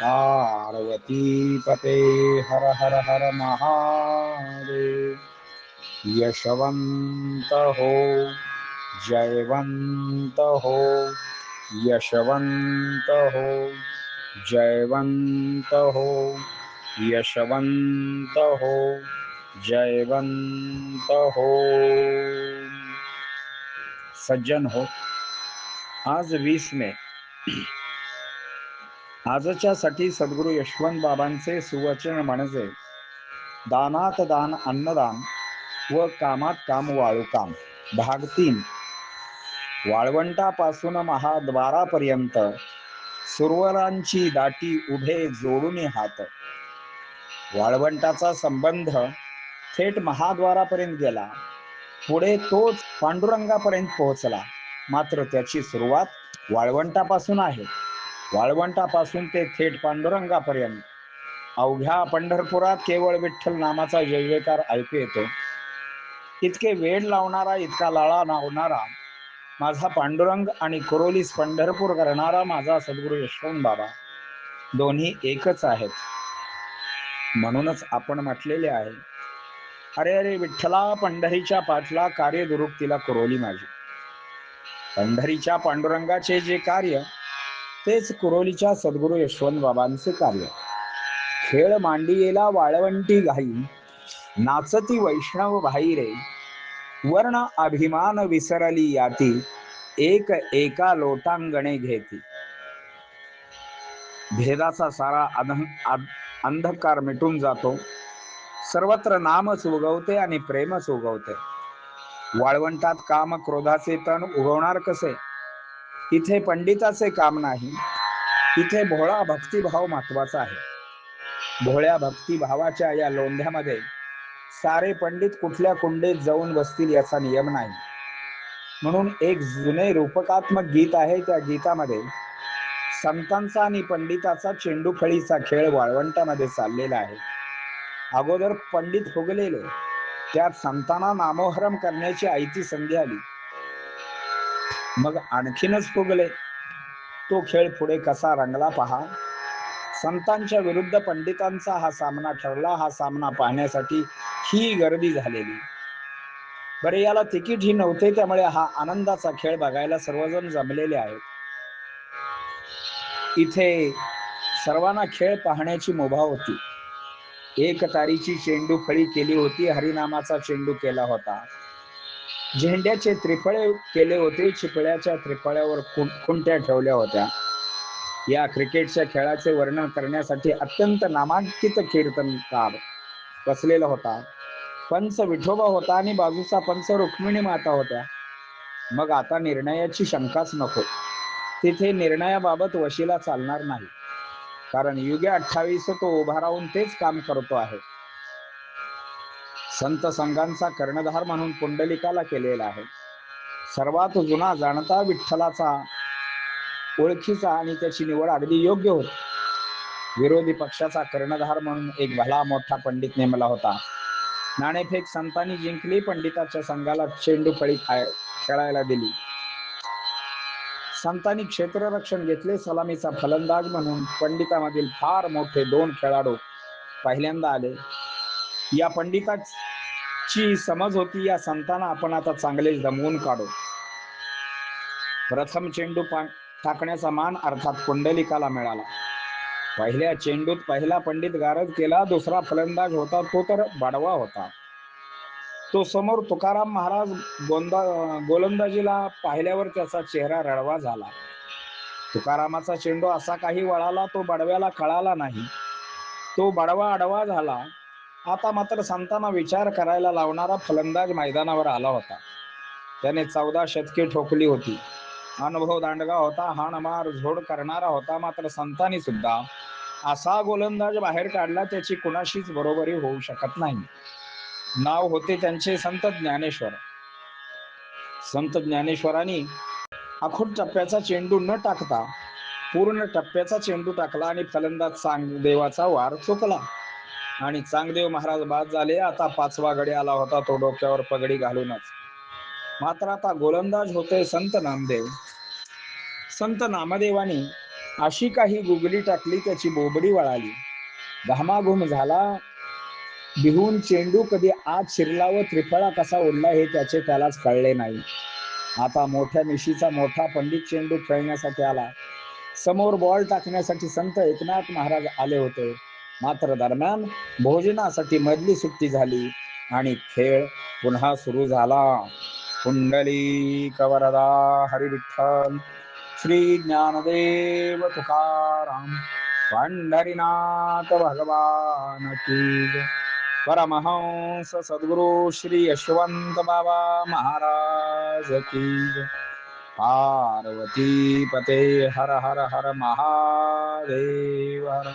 जय पार्वती पते हर हर हर महादेव। यशवंत हो जयवंत हो यशवंत हो जयवंत हो यशवंत हो जयवंत हो सज्जन हो आज वीस मे आजच्या साठी सद्गुरु यशवंत बाबांचे सुवचन म्हणजे दानात दान अन्नदान व कामात काम वाळू काम. भाग तीन. वाळवंटापासून महाद्वारापर्यंत सुरवरांची दाटी उभे जोडून हात. वाळवंटाचा संबंध थेट महाद्वारापर्यंत गेला. पुढे तोच पांडुरंगापर्यंत पोहोचला. मात्र त्याची सुरुवात वाळवंटापासून आहे. वाळवंटापासून ते थेट पांडुरंगापर्यंत. अवघ्या पंढरपुरात केवळ विठ्ठल नामाचा जयकार ऐकू येतो. इतके वेळ लावणारा इतका लाळा लावणारा माझा पांडुरंग आणि कुरोलीस पंढरपूर करणारा माझा सद्गुरू यशवंत बाबा दोन्ही एकच आहेत. म्हणूनच आपण म्हटलेले आहे अरे अरे विठ्ठला पंढरीच्या पाठला कार्य दुरुक्तीला कुरोली माझी. पंढरीच्या पांडुरंगाचे जे कार्य तेच कुरोलीच्या सद्गुरू यशवंत बाबांचे कार्य. खेळ मांडियेला वाळवंटी घाई नाचती वैष्णव भाई रे वर्ण अभिमान विसरली याती एक एका लोटांगणे घेती. भेदाचा सारा अंधकार मिटून जातो. सर्वत्र नामच उगवते आणि प्रेमच उगवते वाळवंटात काम क्रोधाचे तण उगवणार कसे? इथे पंडिताचे काम नाही. इथे भोळा भक्तिभाव महत्त्वाचा आहे. भोळ्या भक्तिभावाच्या या लोंढ्यामध्ये सारे पंडित कुठल्या कुंडीत जाऊन बसतील याचा नियम नाही. म्हणून एक जुने रूपकात्मक गीत आहे त्या गीतामध्ये संतांचा आणि पंडिताचा चेंडूफळीचा खेळ वाळवंटामध्ये चाललेला आहे. अगोदर पंडित फुगलेले त्यात संतांना नामोहरम करण्याची आयती संधी आली. मग आणखीनच फुगले. तो खेळ पुढे कसा रंगला पहा. संतांच्या विरुद्ध पंडितांचा हा सामना ठरला. हा सामना पाहण्यासाठी ही गर्दी झालेली. बरे याला तिकीट ही नव्हते त्यामुळे हा आनंदाचा खेळ बघायला सर्वजण जमलेले आहेत. इथे सर्वांना खेळ पाहण्याची मुभा होती. एक तारीची चेंडू फळी केली होती. हरिनामाचा चेंडू केला होता. झेंड्याचे त्रिफळे केले होते चिपळ्याच्या त्रिफळ्यावर कुंट्या खुंट्या ठेवल्या होत्या. या क्रिकेटच्या खेळाचे वर्णन करण्यासाठी अत्यंत नामांकित कीर्तनकार बसलेला होता. पंच विठोबा होता आणि बाजूचा पंच रुक्मिणी माता होत्या. मग आता निर्णयाची शंकाच नको. तिथे निर्णयाबाबत वशिला चालणार नाही. कारण युगे अठ्ठावीस तो उभा राहून तेच काम करतो आहे. संत संघांचा कर्णधार म्हणून पुंडलिकाला केलेला आहे. सर्वात जुना जाणता विठ्ठलाचा ओळखीचा आणि त्याची निवड अगदी योग्य होती. विरोधी पक्षाचा कर्णधार म्हणून एक भला मोठा पंडित नेमला होता. नाणेफेक संतांनी जिंकली पंडिताच्या संघाला चेंडू फळी खेळायला दिली. संतांनी क्षेत्ररक्षण घेतले सलामीचा फलंदाज म्हणून पंडितामधील फार मोठे दोन खेळाडू पहिल्यांदा आले. या पंडिताची समज होती या संतांना आपण आता चांगले दमवून काढू. प्रथम चेंडू टाकण्याचा मान अर्थात पुंडलिकाला मिळाला. पहिल्या चेंडूत पहिला पंडित गारद केला दुसरा फलंदाज होता तो तर बडवा होता. तो समोर तुकाराम महाराज गोंदा गोलंदाजीला पाहिल्यावर त्याचा चेहरा रडवा झाला. तुकारामाचा चेंडू असा काही वळाला तो बडव्याला कळाला नाही. तो बडवा अडवा झाला. आता मात्र संतांना विचार करायला लावणारा फलंदाज मैदानावर आला होता. त्याने चौदा शतके ठोकली होती. अनुभव दांडगा होता हाणमार झोड करणारा होता मात्र संतांनी सुद्धा असा गोलंदाज बाहेर काढला त्याची कुणाशीच बरोबरी होऊ शकत नाही. नाव होते त्यांचे संत ज्ञानेश्वर. संत ज्ञानेश्वरांनी अखोट टप्प्याचा चेंडू न टाकता पूर्ण टप्प्याचा चेंडू टाकला आणि फलंदाज चांगदेवाचा वार चुकला आणि चांगदेव महाराज बाद झाले. आता पाचवा गडी आला होता तो डोक्यावर पगडी घालूनच. मात्र आता गोलंदाज होते संत नामदेव. संत नामदेवानी अशी काही गुगली टाकली त्याची बोबडी वळाली. घामाघूम झाला. बिहून चेंडू कधी आत शिरला व त्रिफळा कसा ओढला हे त्याचे त्यालाच कळले नाही. आता मोठ्या मिशीचा मोठा पंडित चेंडू खेळण्यासाठी आला. समोर बॉल टाकण्यासाठी संत एकनाथ महाराज आले होते. मात्र दरम्यान भोजनासाठी मधली सुट्टी झाली आणि खेळ पुन्हा सुरू झाला. कुंडली कवरदा हरिविठ्ठल श्री ज्ञानदेव तुकाराम पंढरीनाथ भगवान की परमहंस सद्गुरु श्री यशवंत बाबा महाराज की पार्वती पते हर हर हर महादेव हर.